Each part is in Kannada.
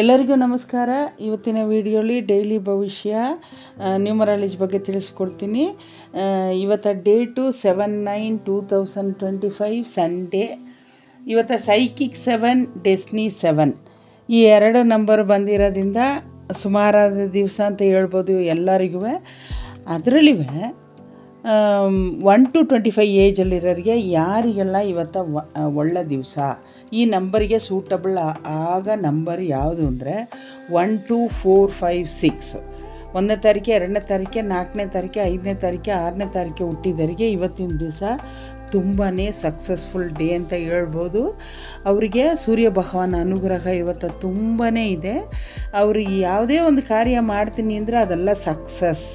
ಎಲ್ಲರಿಗೂ ನಮಸ್ಕಾರ. ಇವತ್ತಿನ ವಿಡಿಯೋಲಿ ಡೈಲಿ ಭವಿಷ್ಯ ನ್ಯೂಮರಾಲಜಿ ಬಗ್ಗೆ ತಿಳಿಸ್ಕೊಡ್ತೀನಿ. ಇವತ್ತು date seven nine two thousand twenty five Sunday ಇವತ್ತ ಸೈಕಿಕ್ ಸೆವೆನ್ ಡೆಸ್ನಿ ಸೆವೆನ್ ಈ ಎರಡು ನಂಬರ್ ಬಂದಿರೋದ್ರಿಂದ ಸುಮಾರಾದ ದಿವಸ ಅಂತ ಹೇಳ್ಬೋದು ಎಲ್ಲರಿಗೂ. ಅದರಲ್ಲಿವೆ ಒನ್ ಟು ಟ್ವೆಂಟಿ ಫೈವ್ ಏಜಲ್ಲಿರೋರಿಗೆ ಯಾರಿಗೆಲ್ಲ ಇವತ್ತು ಒಳ್ಳೆ ದಿವಸ? ಈ ನಂಬರಿಗೆ ಸೂಟಬಲ್ ಆಗ ನಂಬರ್ ಯಾವುದು ಅಂದರೆ one two four five six ಒಂದನೇ ತಾರೀಕು ಎರಡನೇ ತಾರೀಕು ನಾಲ್ಕನೇ ತಾರೀಕು ಐದನೇ ತಾರೀಕು ಆರನೇ ತಾರೀಕು ಹುಟ್ಟಿದವರಿಗೆ ಇವತ್ತಿನ ದಿವಸ ತುಂಬಾ ಸಕ್ಸಸ್ಫುಲ್ ಡೇ ಅಂತ ಹೇಳ್ಬೋದು. ಅವರಿಗೆ ಸೂರ್ಯ ಭಗವಾನ್ ಅನುಗ್ರಹ ಇವತ್ತು ತುಂಬಾ ಇದೆ. ಅವರು ಯಾವುದೇ ಒಂದು ಕಾರ್ಯ ಮಾಡ್ತೀನಿ ಅಂದರೆ ಅದೆಲ್ಲ ಸಕ್ಸಸ್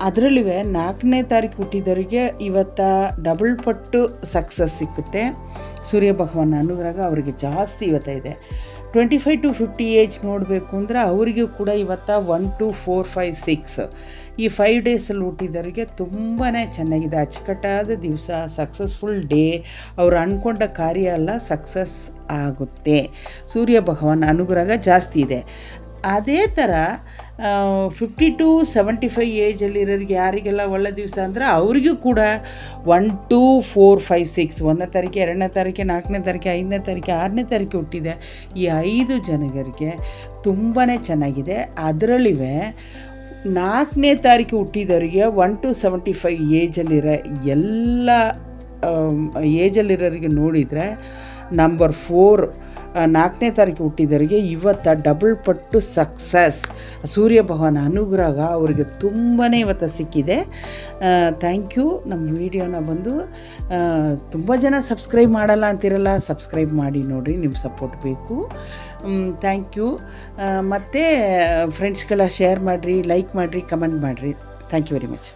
ಅದರಲ್ಲಿವೆ ನಾಲ್ಕನೇ ತಾರೀಕು ಹುಟ್ಟಿದವರಿಗೆ ಇವತ್ತ ಡಬಲ್ ಪಟ್ಟು ಸಕ್ಸಸ್ ಸಿಕ್ಕುತ್ತೆ. ಸೂರ್ಯ ಭಗವಾನ್ ಅನುಗ್ರಹ ಅವರಿಗೆ ಜಾಸ್ತಿ ಇವತ್ತ ಇದೆ. Twenty five to fifty age ನೋಡಬೇಕು ಅಂದರೆ ಅವರಿಗೂ ಕೂಡ ಇವತ್ತ one two four five six ಈ ಫೈವ್ ಡೇಸಲ್ಲಿ ಹುಟ್ಟಿದವರಿಗೆ ತುಂಬಾ ಚೆನ್ನಾಗಿದೆ. ಅಚ್ಚುಕಟ್ಟಾದ ದಿವಸ ಸಕ್ಸಸ್ಫುಲ್ ಡೇ ಅವರು ಅಂದ್ಕೊಂಡ ಕಾರ್ಯ ಎಲ್ಲ ಸಕ್ಸಸ್ ಆಗುತ್ತೆ. ಸೂರ್ಯ ಭಗವಾನ್ ಅನುಗ್ರಹ ಜಾಸ್ತಿ ಇದೆ. ಅದೇ ಥರ ಫಿಫ್ಟಿ ಟು ಸೆವೆಂಟಿ ಫೈವ್ ಏಜಲ್ಲಿರೋರಿಗೆ ಯಾರಿಗೆಲ್ಲ ಒಳ್ಳೆ ದಿವಸ ಅಂದರೆ ಅವರಿಗೂ ಕೂಡ one two four five six ಒಂದನೇ ತಾರೀಕು ಎರಡನೇ ತಾರೀಕು ನಾಲ್ಕನೇ ತಾರೀಕು ಐದನೇ ತಾರೀಕು ಆರನೇ ತಾರೀಕು ಹುಟ್ಟಿದೆ. ಈ ಐದು ಜನಗರಿಗೆ ತುಂಬಾ ಚೆನ್ನಾಗಿದೆ. ಅದರಲ್ಲಿವೆ ನಾಲ್ಕನೇ ತಾರೀಕು ಹುಟ್ಟಿದವರಿಗೆ ಒನ್ ಟು ಸೆವೆಂಟಿ ಫೈವ್ ಏಜಲ್ಲಿರೋ ಎಲ್ಲ ಏಜಲ್ಲಿರೋರಿಗೆ ನೋಡಿದರೆ ನಂಬರ್ ಫೋರ್ ನಾಲ್ಕನೇ ತಾರೀಕು ಹುಟ್ಟಿದವರಿಗೆ ಇವತ್ತು ಡಬಲ್ ಪಟ್ಟು ಸಕ್ಸಸ್. ಸೂರ್ಯ ಭಗವಾನ್ ಅನುಗ್ರಹ ಅವರಿಗೆ ತುಂಬಾ ಇವತ್ತು ಸಿಕ್ಕಿದೆ. ಥ್ಯಾಂಕ್ ಯು ನಮ್ಮ ವಿಡಿಯೋನ ಬಂದು ತುಂಬ ಜನ ಸಬ್ಸ್ಕ್ರೈಬ್ ಮಾಡಲ್ಲ ಅಂತಿರಲ್ಲ ಸಬ್ಸ್ಕ್ರೈಬ್ ಮಾಡಿ ನೋಡಿರಿ ನಿಮ್ಮ ಸಪೋರ್ಟ್ ಬೇಕು. ಥ್ಯಾಂಕ್ ಯು ಮತ್ತು ಫ್ರೆಂಡ್ಸ್ಗೆಲ್ಲ ಶೇರ್ ಮಾಡಿರಿ ಲೈಕ್ ಮಾಡಿರಿ ಕಮೆಂಟ್ ಮಾಡಿರಿ. Thank you very much